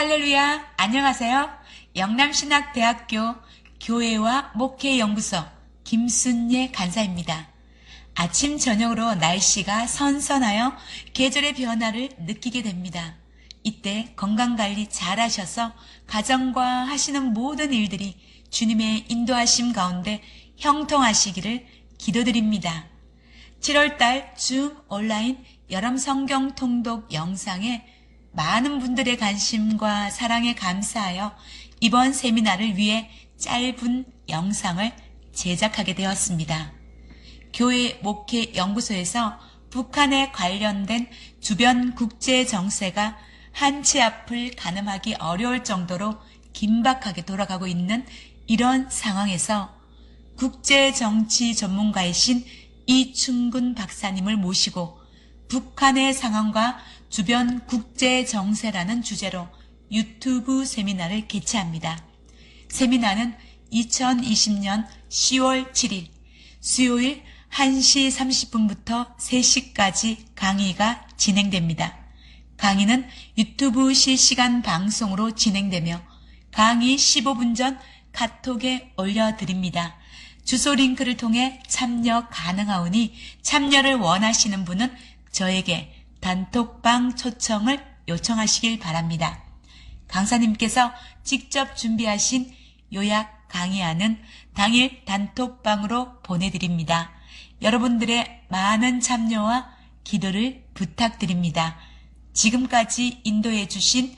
할렐루야, 안녕하세요. 영남신학대학교 교회와 목회연구소 김순예 간사입니다. 아침 저녁으로 날씨가 선선하여 계절의 변화를 느끼게 됩니다. 이때 건강관리 잘 하셔서 가정과 하시는 모든 일들이 주님의 인도하심 가운데 형통하시기를 기도드립니다. 7월달 줌 온라인 여름 성경 통독 영상에 많은 분들의 관심과 사랑에 감사하여 이번 세미나를 위해 짧은 영상을 제작하게 되었습니다. 교회 목회 연구소에서 북한에 관련된 주변 국제 정세가 한치 앞을 가늠하기 어려울 정도로 긴박하게 돌아가고 있는 이런 상황에서 국제 정치 전문가이신 이충근 박사님을 모시고 북한의 상황과 주변 국제 정세라는 주제로 유튜브 세미나를 개최합니다. 세미나는 2020년 10월 7일 수요일 1시 30분부터 3시까지 강의가 진행됩니다. 강의는 유튜브 실시간 방송으로 진행되며 강의 15분 전 카톡에 올려드립니다. 주소 링크를 통해 참여 가능하오니 참여를 원하시는 분은 저에게 단톡방 초청을 요청하시길 바랍니다. 강사님께서 직접 준비하신 요약 강의안은 당일 단톡방으로 보내드립니다. 여러분들의 많은 참여와 기도를 부탁드립니다. 지금까지 인도해 주신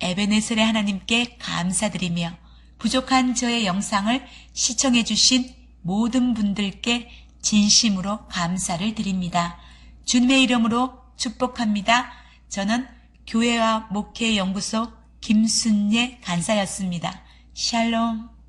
에베네셀의 하나님께 감사드리며 부족한 저의 영상을 시청해 주신 모든 분들께 진심으로 감사를 드립니다. 주님의 이름으로 축복합니다. 저는 교회와 목회 연구소 김순예 간사였습니다. 샬롬.